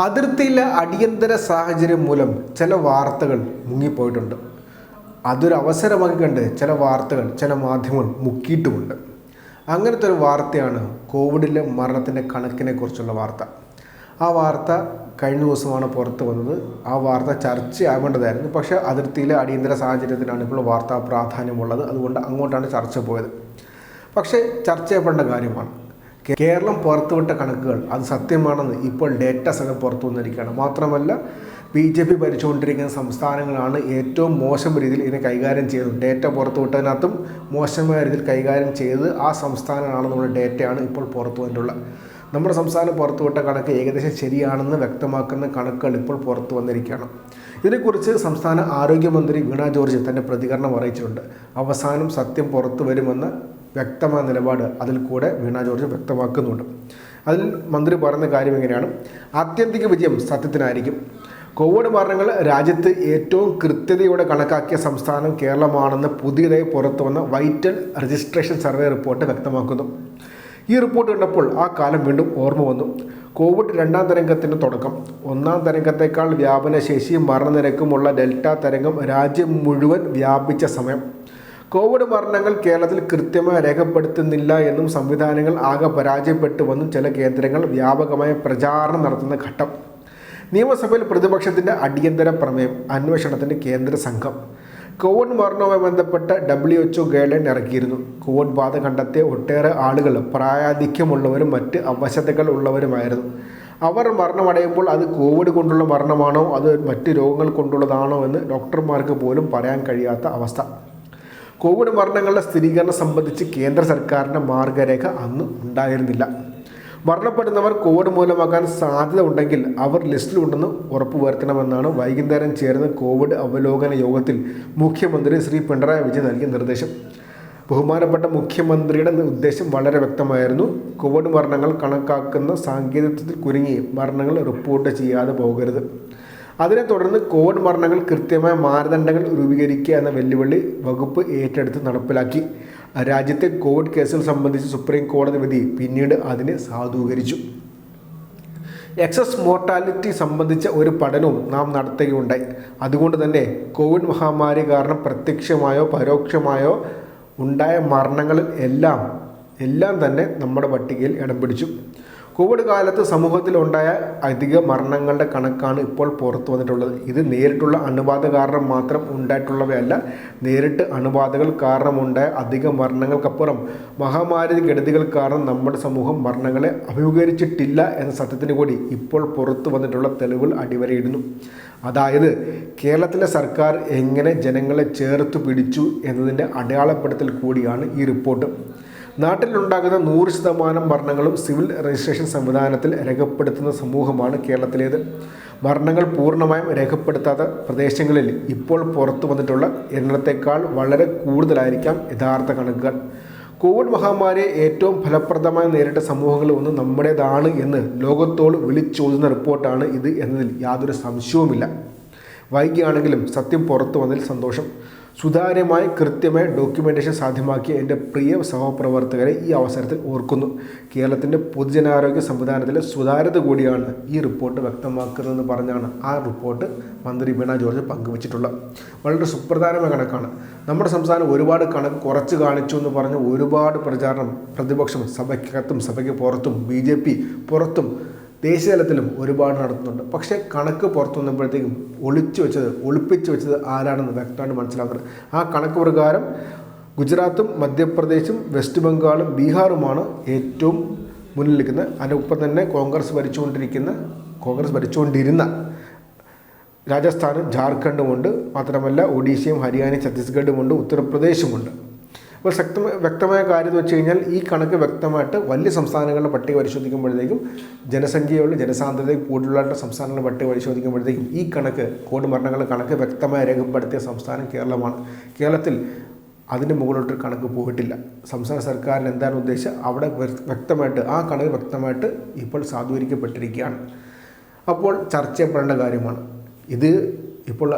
അതിർത്തിയിലെ അടിയന്തര സാഹചര്യം മൂലം ചില വാർത്തകൾ മുങ്ങിപ്പോയിട്ടുണ്ട്. അതൊരു അവസരമാക്കി കണ്ട് ചില വാർത്തകൾ ചില മാധ്യമങ്ങൾ മുക്കിയിട്ടുമുണ്ട്. അങ്ങനത്തെ ഒരു വാർത്തയാണ് കോവിഡിലെ മരണത്തിന്റെ കണക്കിനെ കുറിച്ചുള്ള വാർത്ത. ആ വാർത്ത കഴിഞ്ഞ ദിവസമാണ് പുറത്ത് വന്നത്. ആ വാർത്ത ചർച്ചയാവേണ്ടതായിരുന്നു പക്ഷേ അതിർത്തിയിലെ അടിയന്തര സാഹചര്യത്തിനാണ് ഇപ്പോൾ വാർത്താ പ്രാധാന്യമുള്ളത്. അതുകൊണ്ട് അങ്ങോട്ടാണ് ചർച്ച പോയത്. പക്ഷേ ചർച്ച ചെയ്യപ്പെടേണ്ട കാര്യമാണ്. കേരളം പുറത്തുവിട്ട കണക്കുകൾ അത് സത്യമാണെന്ന് ഇപ്പോൾ ഡേറ്റ സഹിതം പുറത്തു വന്നിരിക്കുകയാണ്. മാത്രമല്ല ബി ജെ പി ഭരിച്ചുകൊണ്ടിരിക്കുന്ന സംസ്ഥാനങ്ങളാണ് ഏറ്റവും മോശം രീതിയിൽ ഇതിനെ കൈകാര്യം ചെയ്തത്. ഡേറ്റ പുറത്തുവിട്ടതിനകത്തും മോശമായ രീതിയിൽ കൈകാര്യം ചെയ്ത് ആ സംസ്ഥാനമാണെന്നുള്ള ഡേറ്റയാണ് ഇപ്പോൾ പുറത്തു വന്നിട്ടുള്ളത്. നമ്മുടെ സംസ്ഥാനം പുറത്തുവിട്ട കണക്ക് ഏകദേശം ശരിയാണെന്ന് വ്യക്തമാക്കുന്ന കണക്കുകൾ ഇപ്പോൾ പുറത്തു വന്നിരിക്കുകയാണ്. ഇതിനെക്കുറിച്ച് സംസ്ഥാന ആരോഗ്യമന്ത്രി വീണ ജോർജ് തന്റെ പ്രതികരണം അറിയിച്ചിട്ടുണ്ട്. അവസാനം സത്യം പുറത്തു വരുമെന്ന വ്യക്തമായ നിലപാട് അതിൽ കൂടെ വീണ ജോർജ് വ്യക്തമാക്കുന്നുണ്ട്. അതിൽ മന്ത്രി പറയുന്ന കാര്യം എങ്ങനെയാണ് ആത്യന്തിക വിജയം സത്യത്തിനായിരിക്കും. കോവിഡ് മരണങ്ങൾ രാജ്യത്ത് ഏറ്റവും കൃത്യതയോടെ കണക്കാക്കിയ സംസ്ഥാനം കേരളമാണെന്ന് പുതിയതായി പുറത്തു വന്ന വൈറ്റൽ രജിസ്ട്രേഷൻ സർവേ റിപ്പോർട്ട് വ്യക്തമാക്കുന്നു. ഈ റിപ്പോർട്ട് കണ്ടപ്പോൾ ആ കാലം വീണ്ടും ഓർമ്മ വന്നു. കോവിഡ് രണ്ടാം തരംഗത്തിന്റെ തുടക്കം. ഒന്നാം തരംഗത്തേക്കാൾ വ്യാപനശേഷിയും മരണനിരക്കുമുള്ള ഡെൽറ്റ തരംഗം രാജ്യം മുഴുവൻ വ്യാപിച്ച സമയം. കോവിഡ് മരണങ്ങൾ കേരളത്തിൽ കൃത്യമായി രേഖപ്പെടുത്തുന്നില്ല എന്നും സംവിധാനങ്ങൾ ആകെ പരാജയപ്പെട്ടു വന്നും ചില കേന്ദ്രങ്ങൾ വ്യാപകമായ പ്രചാരണം നടത്തുന്ന ഘട്ടം. നിയമസഭയിൽ പ്രതിപക്ഷത്തിന്റെ അടിയന്തര പ്രമേയം അന്വേഷണത്തിന് കേന്ദ്ര സംഘം. കോവിഡ് മരണവുമായി ബന്ധപ്പെട്ട ഡബ്ല്യു എച്ച് ഗൈഡ് ഗൈഡ്ലൈൻ ഇറക്കിയിരുന്നു. കോവിഡ് ബാധ കണ്ടെത്തിയ ഒട്ടേറെ ആളുകൾ പ്രായാധിക്യമുള്ളവരും മറ്റ് അവശതകൾ ഉള്ളവരുമായിരുന്നു. അവർ മരണമടയുമ്പോൾ അത് കോവിഡ് കൊണ്ടുള്ള മരണമാണോ അത് മറ്റ് രോഗങ്ങൾ കൊണ്ടുള്ളതാണോ എന്ന് ഡോക്ടർമാർക്ക് പോലും പറയാൻ കഴിയാത്ത അവസ്ഥ. കോവിഡ് മരണങ്ങളുടെ സ്ഥിരീകരണം സംബന്ധിച്ച് കേന്ദ്ര സർക്കാരിന്റെ മാർഗരേഖ അന്ന് ഉണ്ടായിരുന്നില്ല. മരണപ്പെടുന്നവർ കോവിഡ് മൂലമാകാൻ സാധ്യത ഉണ്ടെങ്കിൽ അവർ ലിസ്റ്റിലുണ്ടെന്ന് ഉറപ്പുവരുത്തണമെന്നാണ് വൈകുന്നേരം ചേർന്ന കോവിഡ് അവലോകന യോഗത്തിൽ മുഖ്യമന്ത്രി ശ്രീ പിണറായി വിജയൻ നൽകിയ നിർദ്ദേശം. ബഹുമാനപ്പെട്ട മുഖ്യമന്ത്രിയുടെ ഉദ്ദേശം വളരെ വ്യക്തമായിരുന്നു. കോവിഡ് മരണങ്ങൾ കണക്കാക്കുന്ന സാങ്കേതികത്വത്തിൽ കുരുങ്ങി മരണങ്ങൾ റിപ്പോർട്ട് ചെയ്യാതെ പോകരുത്. അതിനെ തുടർന്ന് കോവിഡ് മരണങ്ങൾ കൃത്യമായ മാനദണ്ഡങ്ങൾ രൂപീകരിക്കുക എന്ന വെല്ലുവിളി വകുപ്പ് ഏറ്റെടുത്ത് നടപ്പിലാക്കി. രാജ്യത്തെ കോവിഡ് കേസുകൾ സംബന്ധിച്ച് സുപ്രീം കോടതി വിധി പിന്നീട് അതിനെ സാധൂകരിച്ചു. എക്സസ് മോർട്ടാലിറ്റി സംബന്ധിച്ച ഒരു പഠനവും നാം നടത്തുകയുണ്ടായി. അതുകൊണ്ട് തന്നെ കോവിഡ് മഹാമാരി കാരണം പ്രത്യക്ഷമായോ പരോക്ഷമായോ ഉണ്ടായ മരണങ്ങളിൽ എല്ലാം എല്ലാം തന്നെ നമ്മുടെ പട്ടികയിൽ ഇടം പിടിച്ചു. കോവിഡ് കാലത്ത് സമൂഹത്തിലുണ്ടായ അധിക മരണങ്ങളുടെ കണക്കാണ് ഇപ്പോൾ പുറത്തു വന്നിട്ടുള്ളത്. ഇത് നേരിട്ടുള്ള അണുബാധ കാരണം മാത്രം ഉണ്ടായിട്ടുള്ളവയല്ല നേരിട്ട് അണുബാധകൾ കാരണമുണ്ടായ അധിക മരണങ്ങൾക്കപ്പുറം മഹാമാരി കെടുതികൾ കാരണം നമ്മുടെ സമൂഹം മരണങ്ങളെ അഭിമുഖീകരിച്ചിട്ടില്ല എന്ന സത്യത്തിന് കൂടി ഇപ്പോൾ പുറത്തു വന്നിട്ടുള്ള തെളിവുകൾ അടിവരയിടുന്നു. അതായത് കേരളത്തിലെ സർക്കാർ എങ്ങനെ ജനങ്ങളെ ചേർത്ത് പിടിച്ചു എന്നതിന്റെ അടയാളപ്പെടുത്തൽ കൂടിയാണ് ഈ റിപ്പോർട്ട്. നാട്ടിലുണ്ടാകുന്ന നൂറ് ശതമാനം മരണങ്ങളും സിവിൽ രജിസ്ട്രേഷൻ സംവിധാനത്തിൽ രേഖപ്പെടുത്തുന്ന സമൂഹമാണ് കേരളത്തിലേത്. മരണങ്ങൾ പൂർണമായും രേഖപ്പെടുത്താത്ത പ്രദേശങ്ങളിൽ ഇപ്പോൾ പുറത്തു വന്നിട്ടുള്ള എണ്ണത്തേക്കാൾ വളരെ കൂടുതലായിരിക്കാം യഥാർത്ഥ കണക്കുകൾ. കോവിഡ് മഹാമാരിയെ ഏറ്റവും ഫലപ്രദമായി നേരിട്ട സമൂഹങ്ങളിൽ ഒന്ന് നമ്മുടേതാണ് എന്ന് ലോകത്തോട് വിളിച്ചോതുന്ന റിപ്പോർട്ടാണ് ഇത് എന്നതിൽ യാതൊരു സംശയവുമില്ല. വൈകിയാണെങ്കിലും സത്യം പുറത്തു വന്നതിൽ സന്തോഷം. സുതാര്യമായി കൃത്യമായ ഡോക്യുമെന്റേഷൻ സാധ്യമാക്കിയ എന്റെ പ്രിയ സഹപ്രവർത്തകരെ ഈ അവസരത്തിൽ ഓർക്കുന്നു. കേരളത്തിന്റെ പൊതുജനാരോഗ്യ സംവിധാനത്തിലെ സുതാര്യത കൂടിയാണ് ഈ റിപ്പോർട്ട് വ്യക്തമാക്കുന്നതെന്ന് പറഞ്ഞാണ് ആ റിപ്പോർട്ട് മന്ത്രി വീണ ജോർജ് പങ്കുവച്ചിട്ടുള്ളത്. വളരെ സുപ്രധാനമായ കണക്കാണ്. നമ്മുടെ സംസ്ഥാനം ഒരുപാട് കണക്ക് കുറച്ച് കാണിച്ചു എന്ന് പറഞ്ഞ് ഒരുപാട് പ്രചാരണം പ്രതിപക്ഷം സഭയ്ക്കകത്തും സഭയ്ക്ക് പുറത്തും ബി ജെ പി പുറത്തും ദേശീയ തലത്തിലും ഒരുപാട് നടത്തുന്നുണ്ട്. പക്ഷേ കണക്ക് പുറത്തു വന്നപ്പോഴത്തേക്കും ഒളിച്ചു വെച്ചത് ഒളിപ്പിച്ചു വെച്ചത് ആരാണെന്ന് വ്യക്തമായിട്ട് മനസ്സിലാക്കുന്നത് ആ കണക്ക് പ്രകാരം ഗുജറാത്തും മധ്യപ്രദേശും വെസ്റ്റ് ബംഗാളും ബീഹാറുമാണ് ഏറ്റവും മുന്നിൽ നിൽക്കുന്നത് അതിനൊപ്പം തന്നെ കോൺഗ്രസ് ഭരിച്ചുകൊണ്ടിരിക്കുന്ന കോൺഗ്രസ് ഭരിച്ചുകൊണ്ടിരുന്ന രാജസ്ഥാനും ജാർഖണ്ഡുമുണ്ട്. മാത്രമല്ല ഒഡീഷയും ഹരിയാനയും ഛത്തീസ്ഗഡുമുണ്ട് ഉത്തർപ്രദേശുമുണ്ട്. അപ്പോൾ ശക്തമായ വ്യക്തമായ കാര്യം എന്ന് വെച്ച് കഴിഞ്ഞാൽ ഈ കണക്ക് വ്യക്തമായിട്ട് വലിയ സംസ്ഥാനങ്ങളുടെ പട്ടിക പരിശോധിക്കുമ്പോഴത്തേക്കും ജനസംഖ്യയുള്ള ജനസാന്ദ്രത കൂടുതലായിട്ട് സംസ്ഥാനങ്ങളുടെ പട്ടിക പരിശോധിക്കുമ്പോഴത്തേക്കും ഈ കണക്ക് കോവിഡ് മരണങ്ങളുടെ കണക്ക് വ്യക്തമായി രേഖപ്പെടുത്തിയ സംസ്ഥാനം കേരളമാണ്. കേരളത്തിൽ അതിന്റെ മുകളിലോട്ട് കണക്ക് പോയിട്ടില്ല. സംസ്ഥാന സർക്കാരിന് എന്താണ് ഉദ്ദേശം അവിടെ വ്യക്തമായിട്ട് ആ കണക്ക് വ്യക്തമായിട്ട് ഇപ്പോൾ സാധൂകരിക്കപ്പെട്ടിരിക്കുകയാണ്. അപ്പോൾ ചർച്ച ചെയ്യപ്പെടേണ്ട കാര്യമാണ്. ഇത് ഇപ്പോൾ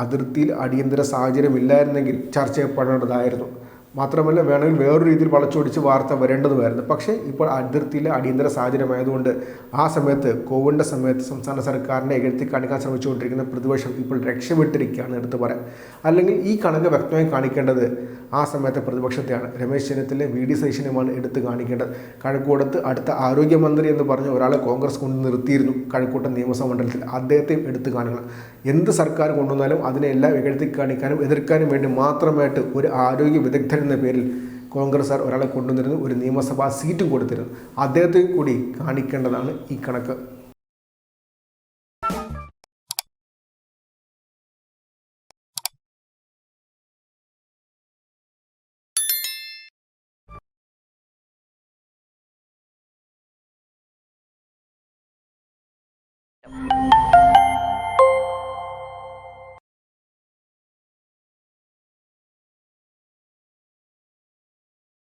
അതിർത്തിയിൽ അടിയന്തര സാഹചര്യം ഇല്ലായിരുന്നെങ്കിൽ ചർച്ച ചെയ്യപ്പെടേണ്ടതായിരുന്നു. മാത്രമല്ല വേണമെങ്കിൽ വേറൊരു രീതിയിൽ വളച്ചൊടിച്ച് വാർത്ത വരേണ്ടതുമായിരുന്നു. പക്ഷേ ഇപ്പോൾ അതിർത്തിയിലെ അടിയന്തര സാഹചര്യമായതുകൊണ്ട് ആ സമയത്ത് കോവിഡിന്റെ സമയത്ത് സംസ്ഥാന സർക്കാരിനെ എഴുത്തി കാണിക്കാൻ ശ്രമിച്ചുകൊണ്ടിരിക്കുന്ന പ്രതിപക്ഷം ഇപ്പോൾ രക്ഷപ്പെട്ടിരിക്കുകയാണ് എടുത്തു പറയാം അല്ലെങ്കിൽ ഈ കണക്ക് വ്യക്തമായി കാണിക്കേണ്ടത് ആ സമയത്തെ പ്രതിപക്ഷത്തെയാണ്. രമേശ് ചെന്നിത്തല വി ഡി സതീശനുമാണ് എടുത്ത് കാണിക്കേണ്ടത്. കഴക്കൂടത്ത് അടുത്ത ആരോഗ്യമന്ത്രി എന്ന് പറഞ്ഞ് ഒരാളെ കോൺഗ്രസ് കൊണ്ട് നിർത്തിയിരുന്നു കഴക്കൂട്ടം നിയമസഭാ മണ്ഡലത്തിൽ. അദ്ദേഹത്തെയും എടുത്ത് കാണിക്കണം. എന്ത് സർക്കാർ കൊണ്ടുവന്നാലും അതിനെല്ലാം എഴുത്തി കാണിക്കാനും എതിർക്കാനും വേണ്ടി മാത്രമായിട്ട് ഒരു ആരോഗ്യ വിദഗ്ധൻ എന്ന പേരിൽ കോൺഗ്രസ്സുകാർ ഒരാളെ കൊണ്ടുവന്നിരുന്നു ഒരു നിയമസഭാ സീറ്റും കൊടുത്തിരുന്നു. അദ്ദേഹത്തെ കൂടി കാണിക്കേണ്ടതാണ് ഈ കണക്ക്.